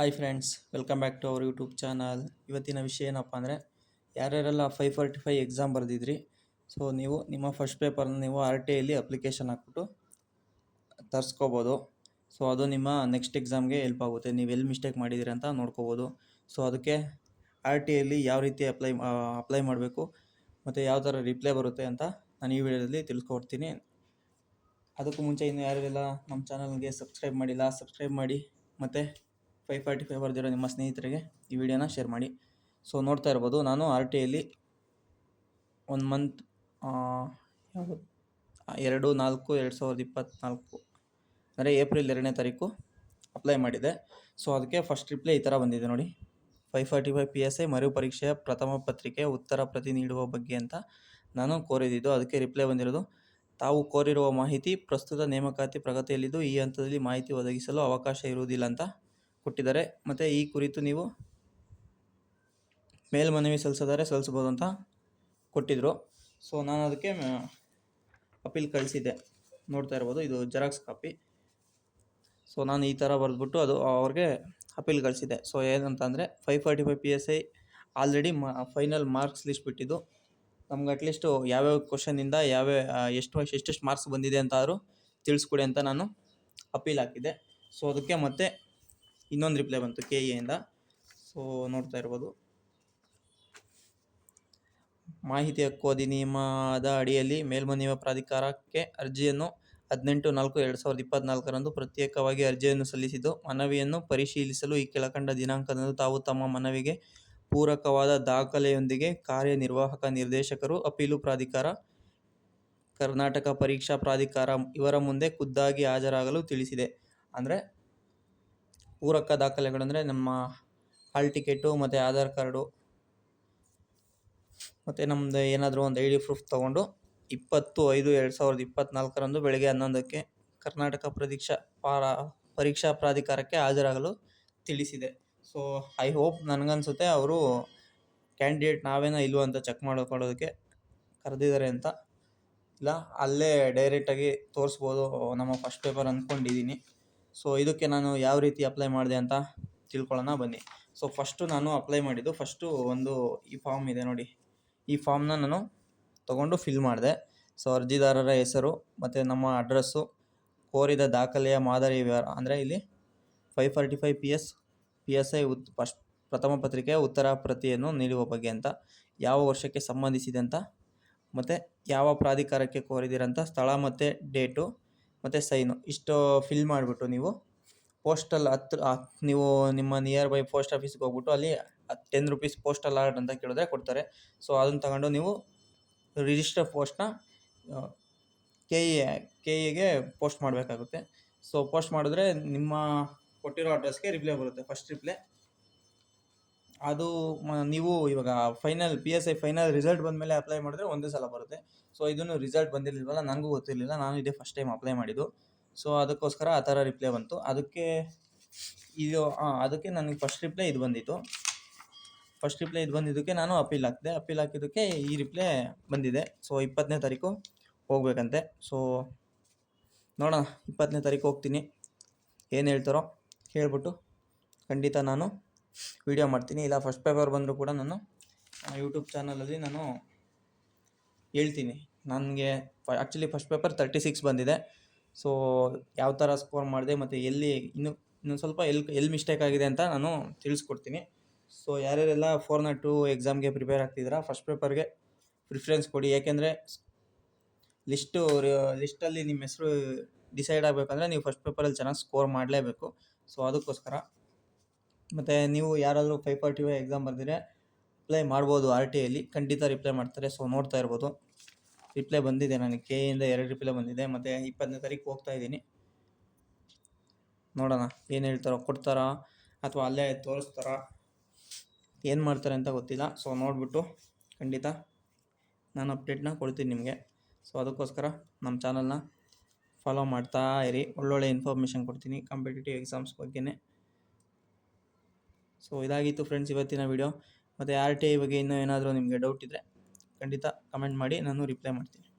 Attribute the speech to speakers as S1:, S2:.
S1: Hi friends welcome back to our YouTube channel ಇವತ್ತಿನ ವಿಷಯ ಏನಪ್ಪ ಅಂದರೆ, ಯಾರ್ಯಾರೆಲ್ಲ ಫೈವ್ ಫಾರ್ಟಿ ಫೈವ್ ಎಕ್ಸಾಮ್ ಬರೆದಿದ್ರಿ ಸೊ ನೀವು ನಿಮ್ಮ ಫಸ್ಟ್ ಪೇಪರ್ನ ನೀವು ಆರ್ ಟಿ ಐಲಿ ಅಪ್ಲಿಕೇಶನ್ ಹಾಕ್ಬಿಟ್ಟು ತರಿಸ್ಕೋಬೋದು. ಸೊ ಅದು ನಿಮ್ಮ ನೆಕ್ಸ್ಟ್ ಎಕ್ಸಾಮ್ಗೆ ಹೆಲ್ಪ್ ಆಗುತ್ತೆ. ನೀವು ಎಲ್ಲಿ ಮಿಸ್ಟೇಕ್ ಮಾಡಿದ್ದೀರಿ ಅಂತ ನೋಡ್ಕೋಬೋದು. ಸೊ ಅದಕ್ಕೆ ಆರ್ ಟಿ ಐಲಿ ಯಾವ ರೀತಿ ಅಪ್ಲೈ ಅಪ್ಲೈ ಮಾಡಬೇಕು, ಮತ್ತು ಯಾವ ಥರ ರಿಪ್ಲೈ ಬರುತ್ತೆ ಅಂತ ನಾನು ಈ ವಿಡಿಯೋದಲ್ಲಿ ತಿಳ್ಕೊಡ್ತೀನಿ. ಅದಕ್ಕೂ ಮುಂಚೆ ಇನ್ನು ಯಾರೆಲ್ಲ ನಮ್ಮ ಚಾನಲ್ಗೆ ಸಬ್ಸ್ಕ್ರೈಬ್ ಮಾಡಿಲ್ಲ ಸಬ್ಸ್ಕ್ರೈಬ್ ಮಾಡಿ, ಮತ್ತು ಫೈವ್ ಫಾರ್ಟಿ ಫೈವ್ ಬರ್ದಿರೋ ನಿಮ್ಮ ಸ್ನೇಹಿತರಿಗೆ ಈ ವಿಡಿಯೋನ ಶೇರ್ ಮಾಡಿ. ಸೊ ನೋಡ್ತಾ ಇರ್ಬೋದು, ನಾನು ಆರ್ ಟಿ ಐಲಿ ಒನ್ ಮಂತ್ ಎರಡು, ನಾಲ್ಕು, ಎರಡು ಸಾವಿರದ ಇಪ್ಪತ್ತ್ನಾಲ್ಕು ಅಂದರೆ ಏಪ್ರಿಲ್ ಎರಡನೇ ತಾರೀಕು ಅಪ್ಲೈ ಮಾಡಿದೆ. ಸೊ ಅದಕ್ಕೆ ಫಸ್ಟ್ ರಿಪ್ಲೈ ಈ ಥರ ಬಂದಿದೆ ನೋಡಿ. Five forty five P S I ಮರು ಪರೀಕ್ಷೆಯ ಪ್ರಥಮ ಪತ್ರಿಕೆ, ಉತ್ತರ ಪ್ರತಿ ನೀಡುವ ಬಗ್ಗೆ ಅಂತ ನಾನು ಕೋರಿದ್ದು ಅದಕ್ಕೆ ರಿಪ್ಲೈ ಬಂದಿರೋದು, ತಾವು ಕೋರಿರುವ ಮಾಹಿತಿ ಪ್ರಸ್ತುತ ನೇಮಕಾತಿ ಪ್ರಗತಿಯಲ್ಲಿದ್ದು ಈ ಹಂತದಲ್ಲಿ ಮಾಹಿತಿ ಒದಗಿಸಲು ಅವಕಾಶ ಇರುವುದಿಲ್ಲ ಅಂತ ಕೊಟ್ಟಿದ್ದಾರೆ. ಮತ್ತು ಈ ಕುರಿತು ನೀವು ಮೇಲ್ಮನವಿ ಸಲ್ಲಿಸಿದರೆ ಸಲ್ಲಿಸ್ಬೋದು ಅಂತ ಕೊಟ್ಟಿದ್ದರು ಸೊ ನಾನು ಅದಕ್ಕೆ ಅಪೀಲ್ ಕಳಿಸಿದ್ದೆ. ನೋಡ್ತಾ ಇರ್ಬೋದು, ಇದು ಜೆರಾಕ್ಸ್ ಕಾಪಿ. ಸೊ ನಾನು ಈ ಥರ ಬರೆದ್ಬಿಟ್ಟು ಅದು ಅವ್ರಿಗೆ ಅಪೀಲ್ ಕಳಿಸಿದ್ದೆ. ಸೊ ಏನಂತ ಅಂದರೆ five forty five P S I already ಮ ಫೈನಲ್ ಮಾರ್ಕ್ಸ್ ಲಿಸ್ಟ್ ಬಿಟ್ಟಿದ್ದು. ನಮ್ಗೆ ಅಟ್ಲೀಸ್ಟು ಯಾವ್ಯಾವ ಕ್ವಶನಿಂದ ಯಾವ್ಯಾವ ಎಷ್ಟು ಎಷ್ಟೆಷ್ಟು ಮಾರ್ಕ್ಸ್ ಬಂದಿದೆ ಅಂತ ಆದರೂ ತಿಳಿಸ್ಕೊಡಿ ಅಂತ ನಾನು ಅಪೀಲ್ ಹಾಕಿದ್ದೆ. ಸೊ ಅದಕ್ಕೆ ಮತ್ತೆ ಇನ್ನೊಂದು ರಿಪ್ಲೈ ಬಂತು ಕೆ ಎಯಿಂದ ಸೊ ನೋಡ್ತಾ ಇರ್ಬೋದು. ಮಾಹಿತಿ ಹಕ್ಕು ಅಧಿನಿಯಮದ ಅಡಿಯಲ್ಲಿ ಮೇಲ್ಮನೆಯ ಪ್ರಾಧಿಕಾರಕ್ಕೆ ಅರ್ಜಿಯನ್ನು ಹದಿನೆಂಟು ನಾಲ್ಕು ಎರಡು ಸಾವಿರದ ಇಪ್ಪತ್ನಾಲ್ಕರಂದು ಪ್ರತ್ಯೇಕವಾಗಿ ಅರ್ಜಿಯನ್ನು ಸಲ್ಲಿಸಿದ್ದು, ಮನವಿಯನ್ನು ಪರಿಶೀಲಿಸಲು ಈ ಕೆಳಕಂಡ ದಿನಾಂಕದಂದು ತಾವು ತಮ್ಮ ಮನವಿಗೆ ಪೂರಕವಾದ ದಾಖಲೆಯೊಂದಿಗೆ ಕಾರ್ಯನಿರ್ವಾಹಕ ನಿರ್ದೇಶಕರು, ಅಪೀಲು ಪ್ರಾಧಿಕಾರ, ಕರ್ನಾಟಕ ಪರೀಕ್ಷಾ ಪ್ರಾಧಿಕಾರ ಇವರ ಮುಂದೆ ಖುದ್ದಾಗಿ ಹಾಜರಾಗಲು ತಿಳಿಸಿದೆ. ಅಂದರೆ ಪೂರಕ ದಾಖಲೆಗಳಂದರೆ ನಮ್ಮ ಹಾಲ್ ಟಿಕೆಟು ಮತ್ತು ಆಧಾರ್ ಕಾರ್ಡು ಮತ್ತು ನಮ್ಮದು ಏನಾದರೂ ಒಂದು ಐ ಡಿ ಪ್ರೂಫ್ ತೊಗೊಂಡು ಇಪ್ಪತ್ತು ಐದು ಎರಡು ಸಾವಿರದ ಇಪ್ಪತ್ತ್ನಾಲ್ಕರಂದು ಬೆಳಗ್ಗೆ ಹನ್ನೊಂದಕ್ಕೆ ಕರ್ನಾಟಕ ಪ್ರದೀಕ್ಷಾ ಪಾರ, ಪರೀಕ್ಷಾ ಪ್ರಾಧಿಕಾರಕ್ಕೆ ಹಾಜರಾಗಲು ತಿಳಿಸಿದೆ. ಸೊ ಐ ಹೋಪ್ ನನಗನ್ಸುತ್ತೆ ಅವರು ಕ್ಯಾಂಡಿಡೇಟ್ ನಾವೇನೋ ಇಲ್ವೋ ಅಂತ ಚೆಕ್ ಮಾಡ್ಕೊಳ್ಳೋದಕ್ಕೆ ಕರೆದಿದ್ದಾರೆ ಅಂತ. ಇಲ್ಲ, ಅಲ್ಲೇ ಡೈರೆಕ್ಟಾಗಿ ತೋರಿಸ್ಬೋದು, ನಮ್ಮ ಫಸ್ಟ್ ಪೇಪರ್ ಅಂದ್ಕೊಂಡಿದ್ದೀನಿ ಸೊ ಇದಕ್ಕೆ ನಾನು ಯಾವ ರೀತಿ ಅಪ್ಲೈ ಮಾಡಿದೆ ಅಂತ ತಿಳ್ಕೊಳ್ಳೋಣ, ಬನ್ನಿ. ಸೊ ಫಸ್ಟು ನಾನು ಅಪ್ಲೈ ಮಾಡಿದ್ದು ಫಸ್ಟು ಒಂದು ಈ ಫಾರ್ಮ್ ಇದೆ ನೋಡಿ. ಈ ಫಾರ್ಮ್ನ ನಾನು ತೊಗೊಂಡು ಫಿಲ್ ಮಾಡಿದೆ. ಸೊ ಅರ್ಜಿದಾರರ ಹೆಸರು, ಮತ್ತು ನಮ್ಮ ಅಡ್ರೆಸ್ಸು ಕೋರಿದ ದಾಖಲೆಯ ಮಾದರಿ ವಿವರ ಅಂದರೆ ಇಲ್ಲಿ five forty five P S P S I ಉತ್ ಫಸ್ಟ್ ಪ್ರಥಮ ಪತ್ರಿಕೆಯ ಉತ್ತರ ಪ್ರತಿಯನ್ನು ನೀಡುವ ಬಗ್ಗೆ ಅಂತ, ಯಾವ ವರ್ಷಕ್ಕೆ ಸಂಬಂಧಿಸಿದೆ ಅಂತ, ಮತ್ತು ಯಾವ ಪ್ರಾಧಿಕಾರಕ್ಕೆ ಕೋರಿದಿರಂತ ಸ್ಥಳ ಮತ್ತು ಡೇಟು ಮತ್ತು ಸೈನು ಇಷ್ಟು ಫಿಲ್ ಮಾಡಿಬಿಟ್ಟು ನೀವು ಪೋಸ್ಟಲ್ ಹತ್ರ ನೀವು ನಿಮ್ಮ ನಿಯರ್ ಬೈ ಪೋಸ್ಟ್ ಆಫೀಸ್ಗೆ ಹೋಗ್ಬಿಟ್ಟು ಅಲ್ಲಿ ಟೆನ್ ರುಪೀಸ್ ಪೋಸ್ಟಲ್ ಆರ್ಡ್ ಅಂತ ಕೇಳಿದ್ರೆ ಕೊಡ್ತಾರೆ. ಸೊ ಅದನ್ನು ತಗೊಂಡು ನೀವು ರಿಜಿಸ್ಟರ್ ಪೋಸ್ಟ್ನ ಕೆ ಇ ಕೆ ಇಗೆ ಪೋಸ್ಟ್ ಮಾಡಬೇಕಾಗುತ್ತೆ. ಸೊ ಪೋಸ್ಟ್ ಮಾಡಿದ್ರೆ ನಿಮ್ಮ ಕೊಟ್ಟಿರೋ ಅಡ್ರೆಸ್ಗೆ ರಿಪ್ಲೈ ಬರುತ್ತೆ ಫಸ್ಟ್ ರಿಪ್ಲೈ ಅದು ನೀವು ಇವಾಗ final P S I final result ಬಂದಮೇಲೆ ಅಪ್ಲೈ ಮಾಡಿದ್ರೆ ಒಂದೇ ಸಲ ಬರುತ್ತೆ. ಸೊ ಇದನ್ನು ರಿಸಲ್ಟ್ ಬಂದಿರಲಿಲ್ವಲ್ಲ ನನಗೂ ಗೊತ್ತಿರಲಿಲ್ಲ. ನಾನು ಇದೇ ಫಸ್ಟ್ ಟೈಮ್ ಅಪ್ಲೈ ಮಾಡಿದ್ದು. ಸೊ ಅದಕ್ಕೋಸ್ಕರ ಆ ಥರ ರಿಪ್ಲೈ ಬಂತು. ಅದಕ್ಕೆ ಇದು ಅದಕ್ಕೆ ನನಗೆ ಫಸ್ಟ್ ರಿಪ್ಲೈ ಇದು ಬಂದಿತ್ತು. ಫಸ್ಟ್ ರಿಪ್ಲೈ ಇದು ಬಂದಿದ್ದಕ್ಕೆ ನಾನು ಅಪೀಲ್ ಹಾಕಿದೆ. ಅಪೀಲ್ ಹಾಕಿದ್ದಕ್ಕೆ ಈ ರಿಪ್ಲೈ ಬಂದಿದೆ. ಸೊ ಇಪ್ಪತ್ತನೇ ತಾರೀಕು ಹೋಗ್ಬೇಕಂತೆ. ಸೊ ನೋಡೋಣ. ಇಪ್ಪತ್ತನೇ ತಾರೀಕು ಹೋಗ್ತೀನಿ. ಏನು ಹೇಳ್ತಾರೋ ಹೇಳ್ಬಿಟ್ಟು ಖಂಡಿತ ನಾನು ವೀಡಿಯೋ ಮಾಡ್ತೀನಿ. ಇಲ್ಲ ಫಸ್ಟ್ ಪೇಪರ್ ಬಂದರೂ ಕೂಡ ನಾನು ಯೂಟ್ಯೂಬ್ ಚಾನಲಲ್ಲಿ ನಾನು ಹೇಳ್ತೀನಿ. ನನಗೆ actually first paper thirty six ಬಂದಿದೆ. ಸೊ ಯಾವ ಥರ ಸ್ಕೋರ್ ಮಾಡಿದೆ ಮತ್ತು ಎಲ್ಲಿ ಇನ್ನು ಇನ್ನೊಂದು ಸ್ವಲ್ಪ ಎಲ್ಲಿ ಎಲ್ಲಿ ಮಿಸ್ಟೇಕ್ ಆಗಿದೆ ಅಂತ ನಾನು ತಿಳಿಸ್ಕೊಡ್ತೀನಿ. ಸೊ ಯಾರ್ಯಾರೆಲ್ಲ ಫೋರ್ ನಾಟ್ ಟು ಎಕ್ಸಾಮ್ಗೆ ಪ್ರಿಪೇರ್ ಆಗ್ತಿದ್ದೀರಾ ಫಸ್ಟ್ ಪೇಪರ್ಗೆ ಪ್ರಿಫರೆನ್ಸ್ ಕೊಡಿ. ಯಾಕೆಂದರೆ ಲಿಸ್ಟು ಲಿಸ್ಟಲ್ಲಿ ನಿಮ್ಮ ಹೆಸರು ಡಿಸೈಡ್ ಆಗಬೇಕಂದ್ರೆ ನೀವು ಫಸ್ಟ್ ಪೇಪರಲ್ಲಿ ಚೆನ್ನಾಗಿ ಸ್ಕೋರ್ ಮಾಡಲೇಬೇಕು. ಸೊ ಅದಕ್ಕೋಸ್ಕರ ಮತ್ತು ನೀವು ಯಾರಾದರೂ ಫೈವ್ ಫಾರ್ಟಿ ಫೈವ್ ಎಕ್ಸಾಮ್ ಬರೆದಿದ್ರೆ ಅಪ್ಲೈ ಮಾಡ್ಬೋದು ಆರ್ ಟಿ ಐಲಿ ಖಂಡಿತ ರಿಪ್ಲೈ ಮಾಡ್ತಾರೆ. ಸೊ ನೋಡ್ತಾ ಇರ್ಬೋದು. ರಿಪ್ಲೈ ಬಂದಿದೆ ನನಗೆ. ಕೆ ಇಂದ ಎರಡು ರಿಪ್ಲೈ ಬಂದಿದೆ. ಮತ್ತು ಇಪ್ಪತ್ತನೇ ತಾರೀಕು ಹೋಗ್ತಾ ಇದ್ದೀನಿ. ನೋಡೋಣ. ಏನು ಹೇಳ್ತಾರೋ, ಕೊಡ್ತಾರಾ ಅಥವಾ ಅಲ್ಲೇ ತೋರಿಸ್ತಾರಾ? ಏನು ಮಾಡ್ತಾರೆ ಅಂತ ಗೊತ್ತಿಲ್ಲ. ಸೊ ನೋಡಿಬಿಟ್ಟು ಖಂಡಿತ ನಾನು ಅಪ್ಡೇಟ್ನ ಕೊಡ್ತೀನಿ ನಿಮಗೆ. ಸೊ ಅದಕ್ಕೋಸ್ಕರ ನಮ್ಮ ಚಾನಲ್ನ ಫಾಲೋ ಮಾಡ್ತಾ ಇರಿ. ಒಳ್ಳೊಳ್ಳೆ ಇನ್ಫಾರ್ಮೇಷನ್ ಕೊಡ್ತೀನಿ. ಕಾಂಪಿಟೇಟಿವ್ ಎಕ್ಸಾಮ್ಸ್ ಬಗ್ಗೆನೇ. ಸೊ ಇದಾಗಿತ್ತು ಫ್ರೆಂಡ್ಸ್ ಇವತ್ತಿನ ವಿಡಿಯೋ ಮತ್ತು ಆರ್ ಟಿ ಐ ಬಗ್ಗೆ ಇನ್ನೂ ಏನಾದರೂ ನಿಮಗೆ ಡೌಟ್ ಇದ್ದರೆ ಖಂಡಿತ ಕಮೆಂಟ್ ಮಾಡಿ, ನಾನು ರಿಪ್ಲೈ ಮಾಡ್ತೀನಿ.